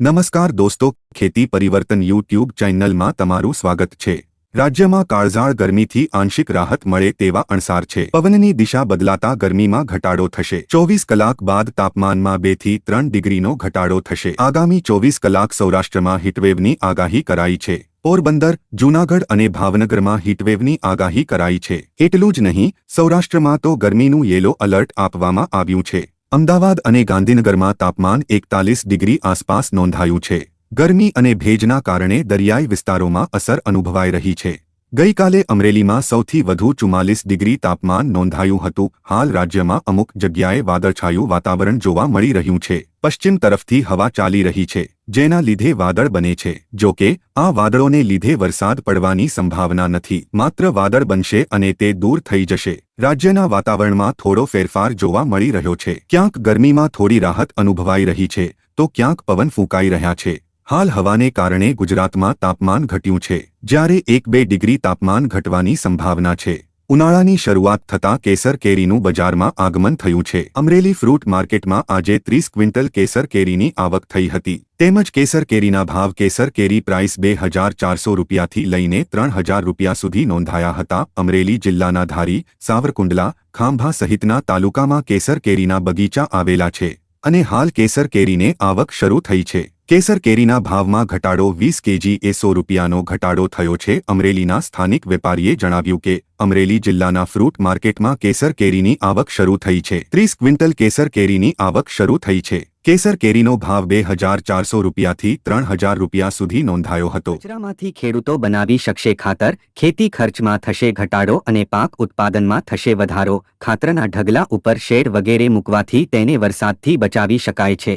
નમસ્કાર દોસ્તો, ખેતી પરિવર્તન યુટ્યુબ ચેનલમાં તમારું સ્વાગત છે. રાજ્યમાં કાળઝાળ ગરમીથી આંશિક રાહત મળે તેવા અણસાર છે. પવનની દિશા બદલાતા ગરમીમાં ઘટાડો થશે. ચોવીસ કલાક બાદ તાપમાનમાં બેથી ત્રણ ડિગ્રીનો ઘટાડો થશે. આગામી ચોવીસ કલાક સૌરાષ્ટ્રમાં હીટવેવની આગાહી કરાઈ છે. પોરબંદર, જૂનાગઢ અને ભાવનગરમાં હીટવેવની આગાહી કરાઈ છે. એટલું જ નહીં, સૌરાષ્ટ્રમાં તો ગરમીનું યેલો એલર્ટ આપવામાં આવ્યું છે. અમદાવાદ અને ગાંધીનગરમાં તાપમાન એકતાલીસ ડિગ્રી આસપાસ નોંધાયું છે. ગરમી અને ભેજના કારણે દરિયાઈ વિસ્તારોમાં અસર અનુભવાઈ રહી છે. ગઈકાલે અમરેલીમાં સૌથી વધુ ચુમ્માલીસ ડિગ્રી તાપમાન નોંધાયું હતું. હાલ રાજ્યમાં અમુક જગ્યાએ વાદળછાયું વાતાવરણ જોવા મળી રહ્યું છે. પશ્ચિમ તરફથી હવા ચાલી રહી છે, જેના લીધે વાદળ બને છે. જો કે, આ વાદળોને લીધે વરસાદ પડવાની સંભાવના નથી. માત્ર વાદળ બનશે અને તે દૂર થઈ જશે. રાજ્યના વાતાવરણમાં થોડો ફેરફાર જોવા મળી રહ્યો છે. ક્યાંક ગરમીમાં થોડી રાહત અનુભવાઈ રહી છે, તો ક્યાંક પવન ફૂંકાઈ રહ્યા છે. હાલ હવાને કારણે ગુજરાતમાં તાપમાન ઘટ્યું છે. જ્યારે એક બે ડિગ્રી તાપમાન ઘટવાની સંભાવના છે. ઉનાળાની શરૂઆત થતાં કેસર કેરીનું બજારમાં આગમન થયું છે. અમરેલી ફ્રૂટ માર્કેટમાં આજે ત્રીસ ક્વિન્ટલ કેસર કેરીની આવક થઈ હતી. તેમજ કેસર કેરીના ભાવ કેસર કેરી પ્રાઇસ બે હજાર ચારસો રૂપિયાથી લઈને ત્રણ હજાર રૂપિયા સુધી નોંધાયા હતા. અમરેલી જિલ્લાના ધારી, સાવરકુંડલા, ખાંભા સહિતના તાલુકામાં કેસર કેરીના બગીચા આવેલા છે. અને હાલ કેસર કેરીને આવક શરૂ થઈ છે. કેસર કેરીના ભાવમાં ઘટાડો વીસ કેજી એ સો રૂપિયાનો ઘટાડો થયો છે. અમરેલીના સ્થાનિક વેપારીએ જણાવ્યું કે, અમરેલી જિલ્લાના ફ્રૂટ માર્કેટમાં કેસર કેરીની આવક શરૂ થઈ છે. ત્રીસ ક્વિન્ટલ કેસર કેરીની આવક શરૂ થઈ છે. કેસર કેરીનો ભાવ બે હજાર ચારસો રૂપિયાથી ત્રણ હજાર રૂપિયા સુધી નોંધાયો હતો. કચરામાંથી ખેડૂતો બનાવી શકશે ખાતર, ખેતી ખર્ચમાં થશે ઘટાડો અને પાક ઉત્પાદનમાં થશે વધારો. ખાતરના ઢગલા ઉપર શેડ વગેરે મૂકવાથી તેને વરસાદથી બચાવી શકાય છે.